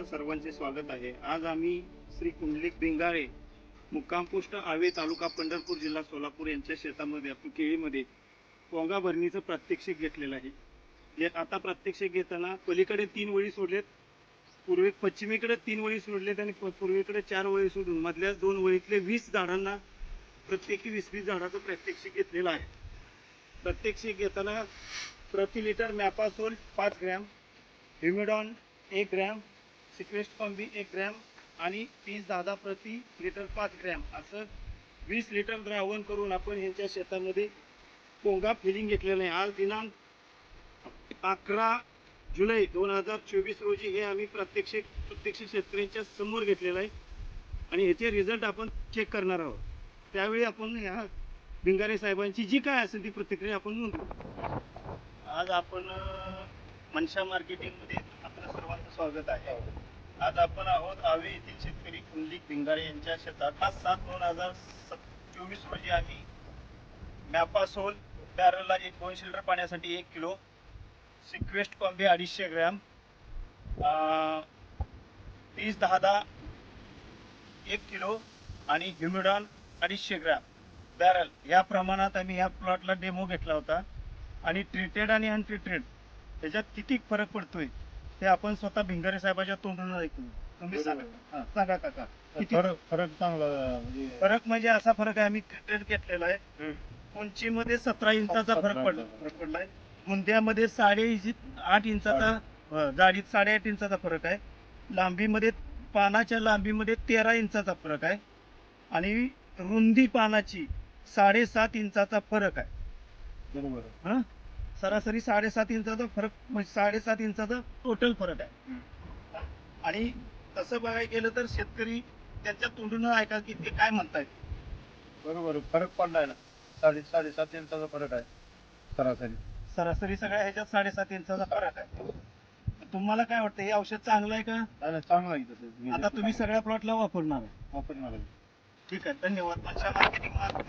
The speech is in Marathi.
आपल्या सर्वांचे स्वागत आहे. आज आम्ही श्री कुंडलिक भिंगारे मुक्कामपुष्ट आवे तालुका पंढरपूर जिल्हा सोलापूर यांच्या शेतामध्ये आपण केळीमध्ये पोंगा भरणीचं प्रात्यक्षिक घेतलेलं आहे. जे आता प्रात्यक्षिक घेताना पलीकडे तीन वळी सोडलेत पूर्वे पश्चिमेकडे तीन वळी सोडलेत आणि पूर्वेकडे चार वळी सोडून मधल्या दोन वळीतले वीस झाडांना प्रत्येकी वीस वीस झाडाचं प्रात्यक्षिक घेतलेलं आहे. प्रात्यक्षिक घेताना प्रति लिटर मॅपासोल पाच ग्रॅम ह्युमिडॉन एक ग्रॅम सिक्वेस्ट कॉम्बी एक ग्रॅम आणि तीस दहा प्रति लिटर पाच ग्रॅम. असं वीस लिटर द्रावण करून आपण ह्यांच्या शेतामध्ये पोंगा फिलिंग घेतलेलं आहे. आज दिनांक अकरा जुलै दोन हजार चोवीस रोजी हे आम्ही प्रत्यक्ष प्रत्यक्ष शेतकऱ्यांच्या समोर घेतलेलं आहे. आणि ह्याचे रिझल्ट आपण चेक करणार आहोत. त्यावेळी आपण ह्या भिंगारे साहेबांची जी काय असेल ती प्रतिक्रिया आपण नोंदवू आज आपण मनशा मार्केटिंगमध्ये आपलं सर्व स्वागत आहे. आज आपण आहोत आवे येथील शेतकरी कुंडलिक भिंगारे यांच्या शेतात. पाच सात दोन हजार चोवीस रोजी आम्ही मॅपासोल बॅरलला एक दोन लिटर पाण्यासाठी एक किलो सिक्वेस्ट कॉम्बे अडीचशे ग्रॅम तीस दहा दहा एक किलो आणि ह्युमिडॉन अडीचशे ग्रॅम बॅरल. या प्रमाणात आम्ही या प्लॉटला डेमो घेतला होता. आणि ट्रीटेड आणि अनट्रीटेड त्याच्यात किती फरक पडतोय? ते आपण स्वतः भिंगारे साहेबाच्या तोंडून ऐकू तुम्ही सांगा. हा, सांगा काका. किती फरक फरक चांगला म्हणजे फरक म्हणजे असा फरक आहे आम्ही ट्रीटेड घेतलेला आहे. उंचीमध्ये सतरा इंचाचा फरक पडला फरक पडलाय. साडे इंची- आठ इंचाचा अं, जाडीत साडेआठ इंचाचा फरक आहे. लांबीमध्ये पानाच्या लांबीमध्ये तेरा इंचाचा फरक आहे. आणि रुंदी पानाची साडेसात इंचाचा फरक आहे. बरोबर. हा? सरासरी साडेसात इंचाचा फरक म्हणजे साडेसात इंचाचा टोटल फरक आहे. आणि तसं बघायला गेलं तर शेतकरी त्यांच्या तोंडून ऐका की ते काय म्हणतायत. बरोबर फरक पडलाय ना. साडे साडेसात इंचाचा फरक आहे सरासरी. सरासरी सगळ्या ह्याच्यात साडेसात इंचाचा फरक आहे. तुम्हाला काय वाटतं हे औषध चांगलं आहे का? चांगलं आहे. आता तुम्ही सगळ्या प्लॉटला वापरणार वापरणार. ठीक आहे धन्यवाद.